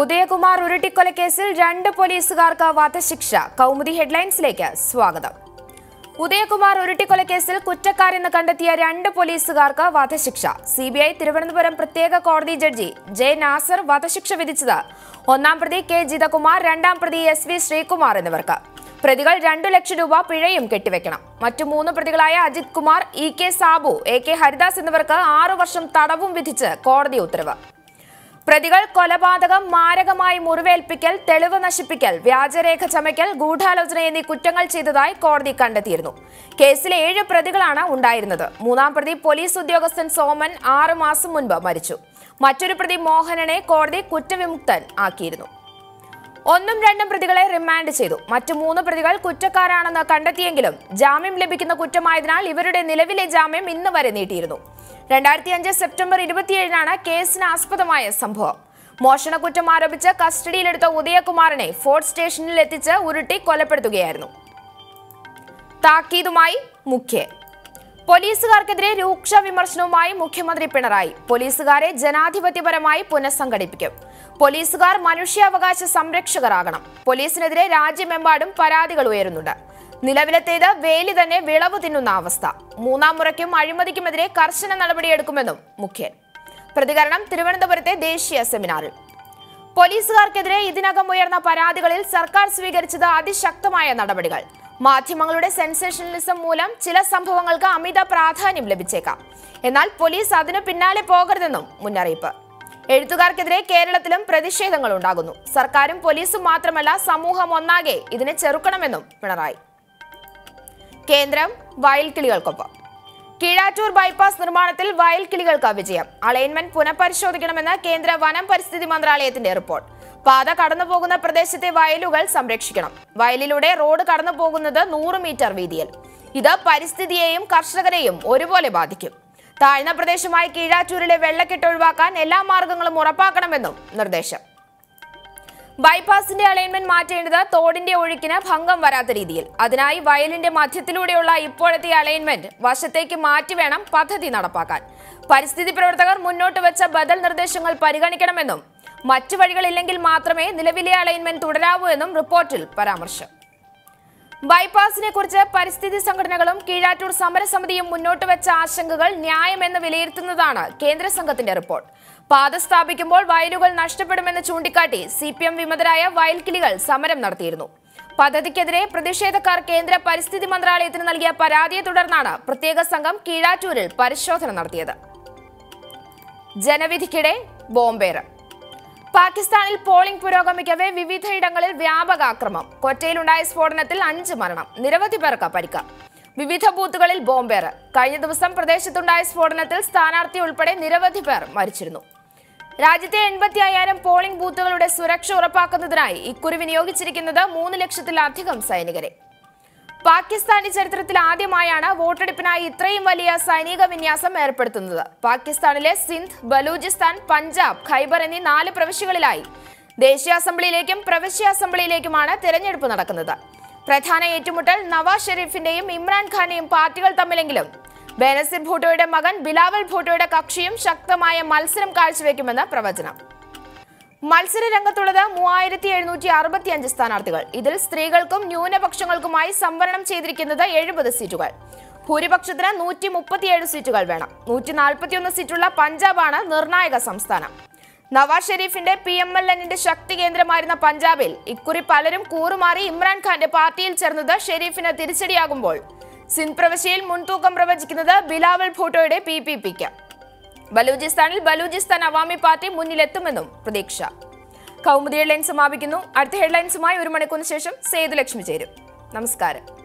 ഉദയകുമാർ ഉരുട്ടിക്കൊലക്കേസിൽ രണ്ട് പോലീസുകാർക്ക് വധശിക്ഷ കൗമുദി ഹെഡ്ലൈൻസിലേക്ക് സ്വാഗതം. ഉദയകുമാർ ഉരുട്ടിക്കൊലക്കേസിൽ കുറ്റക്കാരെന്ന് കണ്ടെത്തിയ രണ്ട് പോലീസുകാർക്ക് വധശിക്ഷ സി ബി ഐ തിരുവനന്തപുരം പ്രത്യേക കോടതി ജഡ്ജി ജെ നാസർ വധശിക്ഷ വിധിച്ചത്. ഒന്നാം പ്രതി കെ ജിതകുമാർ രണ്ടാം പ്രതി എസ് വി ശ്രീകുമാർ എന്നിവർക്ക്. പ്രതികൾ രണ്ടു ലക്ഷം രൂപ പിഴയും കെട്ടിവെക്കണം. മറ്റു മൂന്ന് പ്രതികളായ Ajith Kumar E K Sabu A K Haridas എന്നിവർക്ക് ആറു വർഷം തടവും വിധിച്ച് കോടതി ഉത്തരവ്. പ്രതികൾ കൊലപാതകം മാരകമായി മുറിവേൽപ്പിക്കൽ തെളിവ് നശിപ്പിക്കൽ വ്യാജരേഖ ചമയ്ക്കൽ ഗൂഢാലോചന എന്നീ കുറ്റങ്ങൾ ചെയ്തതായി കോടതി കണ്ടെത്തിയിരുന്നു. കേസിലെ ഏഴ് പ്രതികളാണ് ഉണ്ടായിരുന്നത്. മൂന്നാം പ്രതി പോലീസ് ഉദ്യോഗസ്ഥൻ സോമൻ ആറു മാസം മുൻപ് മരിച്ചു. മറ്റൊരു പ്രതി മോഹനനെ കോടതി കുറ്റവിമുക്തൻ ആക്കിയിരുന്നു. ഒന്നും രണ്ടും പ്രതികളെ റിമാൻഡ് ചെയ്തു. മറ്റു മൂന്ന് പ്രതികൾ കുറ്റക്കാരാണെന്ന് കണ്ടെത്തിയെങ്കിലും ജാമ്യം ലഭിക്കുന്ന കുറ്റമായതിനാൽ ഇവരുടെ നിലവിലെ ജാമ്യം ഇന്ന് വരെ നീട്ടിയിരുന്നു. രണ്ടായിരത്തി അഞ്ച് സെപ്റ്റംബർ ഇരുപത്തിയേഴിനാണ് കേസിന് ആസ്പദമായ സംഭവം. മോഷണ മോഷണക്കുറ്റം ആരോപിച്ച് കസ്റ്റഡിയിലെടുത്ത ഉദയകുമാറിനെ ഫോർട്ട് സ്റ്റേഷനിൽ എത്തിച്ച് ഉരുട്ടി കൊലപ്പെടുത്തുകയായിരുന്നു. താക്കീതുമായി മുഖ്യ. പോലീസുകാർക്കെതിരെ രൂക്ഷ വിമർശനവുമായി മുഖ്യമന്ത്രി പിണറായി. പോലീസുകാരെ ജനാധിപത്യപരമായി പുനഃസംഘടിപ്പിക്കും. പോലീസുകാർ മനുഷ്യാവകാശ സംരക്ഷകരാകണം. പോലീസിനെതിരെ രാജ്യമെമ്പാടും പരാതികൾ ഉയരുന്നുണ്ട്. നിലവിലത്തേത് വേലി തന്നെ വിളവ് തിന്നുന്ന അവസ്ഥ. മൂന്നാം മുറയ്ക്കും അഴിമതിക്കുമെതിരെ കർശന നടപടിയെടുക്കുമെന്നും മുഖ്യൻ. പ്രതികരണം തിരുവനന്തപുരത്തെ ദേശീയ സെമിനാറിൽ. പോലീസുകാർക്കെതിരെ ഇതിനകം ഉയർന്ന പരാതികളിൽ സർക്കാർ സ്വീകരിച്ചത് അതിശക്തമായ നടപടികൾ. മാധ്യമങ്ങളുടെ സെൻസേഷനലിസം മൂലം ചില സംഭവങ്ങൾക്ക് അമിത പ്രാധാന്യം ലഭിച്ചേക്കാം. എന്നാൽ പോലീസ് അതിനു പിന്നാലെ പോകരുതെന്നും മുന്നറിയിപ്പ്. എഴുത്തുകാർക്കെതിരെ കേരളത്തിലും പ്രതിഷേധങ്ങൾ ഉണ്ടാകുന്നു സർക്കാരും പോലീസും മാത്രമല്ല സമൂഹം ഒന്നാകെ ഇതിനെ ചെറുക്കണമെന്നും പിണറായി. കേന്ദ്രം വയൽക്കിളികൾക്കൊപ്പം. കീഴാറ്റൂർ ബൈപ്പാസ് നിർമ്മാണത്തിൽ വയൽക്കിളികൾക്ക് വിജയം. അലൈൻമെന്റ് പുനഃപരിശോധിക്കണമെന്ന് കേന്ദ്ര വനം പരിസ്ഥിതി മന്ത്രാലയത്തിന്റെ റിപ്പോർട്ട്. പാത കടന്നുപോകുന്ന പ്രദേശത്തെ വയലുകൾ സംരക്ഷിക്കണം. വയലിലൂടെ റോഡ് കടന്നുപോകുന്നത് നൂറ് മീറ്റർ വീതിയിൽ. ഇത് പരിസ്ഥിതിയെയും കർഷകരെയും ഒരുപോലെ ബാധിക്കും. താഴ്ന്ന പ്രദേശമായ കീഴാറ്റൂരിലെ വെള്ളക്കെട്ട് ഒഴിവാക്കാൻ എല്ലാ മാർഗങ്ങളും ഉറപ്പാക്കണമെന്നും നിർദ്ദേശം. ബൈപ്പാസിന്റെ അലൈൻമെന്റ് മാറ്റേണ്ടത് തോടിന്റെ ഒഴുക്കിന് ഭംഗം വരാത്ത രീതിയിൽ. അതിനായി വയലിന്റെ മധ്യത്തിലൂടെയുള്ള ഇപ്പോഴത്തെ അലൈൻമെന്റ് വശത്തേക്ക് മാറ്റി വേണം പദ്ധതി നടപ്പാക്കാൻ. പരിസ്ഥിതി പ്രവർത്തകർ മുന്നോട്ട് വെച്ച ബദൽ നിർദ്ദേശങ്ങൾ പരിഗണിക്കണമെന്നും മറ്റു വഴികളില്ലെങ്കിൽ മാത്രമേ നിലവിലെ അലൈൻമെന്റ് തുടരാവൂ എന്നും റിപ്പോർട്ടിൽ പരാമർശം. ബൈപ്പാസിനെ കുറിച്ച് പരിസ്ഥിതി സംഘടനകളും കീഴാറ്റൂർ സമരസമിതിയും മുന്നോട്ട് വെച്ച ആശങ്കകൾ ന്യായമെന്ന് വിലയിരുത്തുന്നതാണ് കേന്ദ്ര സംഘത്തിന്റെ റിപ്പോർട്ട്. പാത സ്ഥാപിക്കുമ്പോൾ വയലുകൾ നഷ്ടപ്പെടുമെന്ന് ചൂണ്ടിക്കാട്ടി സി പി എം വിമതരായ വയൽക്കിളികൾ സമരം നടത്തിയിരുന്നു. പദ്ധതിക്കെതിരെ പ്രതിഷേധക്കാർ കേന്ദ്ര പരിസ്ഥിതി മന്ത്രാലയത്തിന് നൽകിയ പരാതിയെ തുടർന്നാണ് പ്രത്യേക സംഘം കീഴാറ്റൂരിൽ പരിശോധന നടത്തിയത്. ജനവിധിക്കിടെ ബോംബേറ്. പാകിസ്ഥാനിൽ പോളിംഗ് പുരോഗമിക്കവേ വിവിധയിടങ്ങളിൽ വ്യാപക ആക്രമം കൊറ്റയിലുണ്ടായ സ്ഫോടനത്തിൽ അഞ്ച് മരണം. നിരവധി പേർക്ക് പരിക്ക്. വിവിധ ബൂത്തുകളിൽ ബോംബേറ്. കഴിഞ്ഞ ദിവസം പ്രദേശത്തുണ്ടായ സ്ഫോടനത്തിൽ സ്ഥാനാർത്ഥി ഉൾപ്പെടെ നിരവധി പേർ മരിച്ചിരുന്നു. രാജ്യത്തെ എൺപത്തി അയ്യായിരം പോളിംഗ് ബൂത്തുകളുടെ സുരക്ഷ ഉറപ്പാക്കുന്നതിനായി ഇക്കുറി വിനിയോഗിച്ചിരിക്കുന്നത് മൂന്ന് ലക്ഷത്തിലധികം സൈനികരെ. പാകിസ്ഥാനി ചരിത്രത്തിൽ ആദ്യമായാണ് വോട്ടെടുപ്പിനായി ഇത്രയും വലിയ സൈനിക വിന്യാസം ഏർപ്പെടുത്തുന്നത്. പാകിസ്ഥാനിലെ സിന്ധ് ബലൂചിസ്ഥാൻ പഞ്ചാബ് ഖൈബർ എന്നീ നാല് പ്രവിശ്യകളിലായി ദേശീയ അസംബ്ലിയിലേക്കും പ്രവിശ്യ അസംബ്ലിയിലേക്കുമാണ് തെരഞ്ഞെടുപ്പ് നടക്കുന്നത്. പ്രധാന ഏറ്റുമുട്ടൽ നവാസ് ഷെരീഫിന്റെയും ഇമ്രാൻഖാന്റെയും പാർട്ടികൾ തമ്മിലെങ്കിലും ബേനസിർ ഭൂട്ടോയുടെ മകൻ ബിലാവൽ ഭൂട്ടോയുടെ കക്ഷിയും ശക്തമായ മത്സരം കാഴ്ചവെക്കുമെന്ന് പ്രവചനം. മത്സര രംഗത്തുള്ളത് മൂവായിരത്തി എഴുന്നൂറ്റി അറുപത്തി അഞ്ച് സ്ഥാനാർത്ഥികൾ. ഇതിൽ സ്ത്രീകൾക്കും ന്യൂനപക്ഷങ്ങൾക്കുമായി സംവരണം ചെയ്തിരിക്കുന്നത് എഴുപത് സീറ്റുകൾ. ഭൂരിപക്ഷത്തിന് നൂറ്റി മുപ്പത്തിയേഴ് സീറ്റുകൾ വേണം. നൂറ്റി നാൽപ്പത്തിയൊന്ന് സീറ്റുള്ള പഞ്ചാബാണ് നിർണായക സംസ്ഥാനം. നവാസ് ഷെരീഫിന്റെ പി എം എൽ എന്നിന്റെ ശക്തി കേന്ദ്രമായിരുന്ന പഞ്ചാബിൽ ഇക്കുറി പലരും കൂറുമാറി ഇമ്രാൻഖാന്റെ പാർട്ടിയിൽ ചേർന്നത് ഷെരീഫിന് തിരിച്ചടിയാകുമ്പോൾ. സിന്ധ് പ്രവശ്യയിൽ മുൻതൂക്കം പ്രവചിക്കുന്നത് ബിലാവൽ ഭൂട്ടോയുടെ പി പി പിക്ക് ബലൂചിസ്ഥാനിൽ ബലൂചിസ്ഥാൻ അവാമി പാർട്ടി മുന്നിലെത്തുമെന്നും പ്രതീക്ഷ. കൗമുദി ഹെഡ്ലൈൻ സമാപിക്കുന്നു അടുത്ത ഹെഡ്ലൈൻസുമായി ഒരു മണിക്കൂറിന് ശേഷം സേതുലക്ഷ്മി ചേരും. നമസ്കാരം.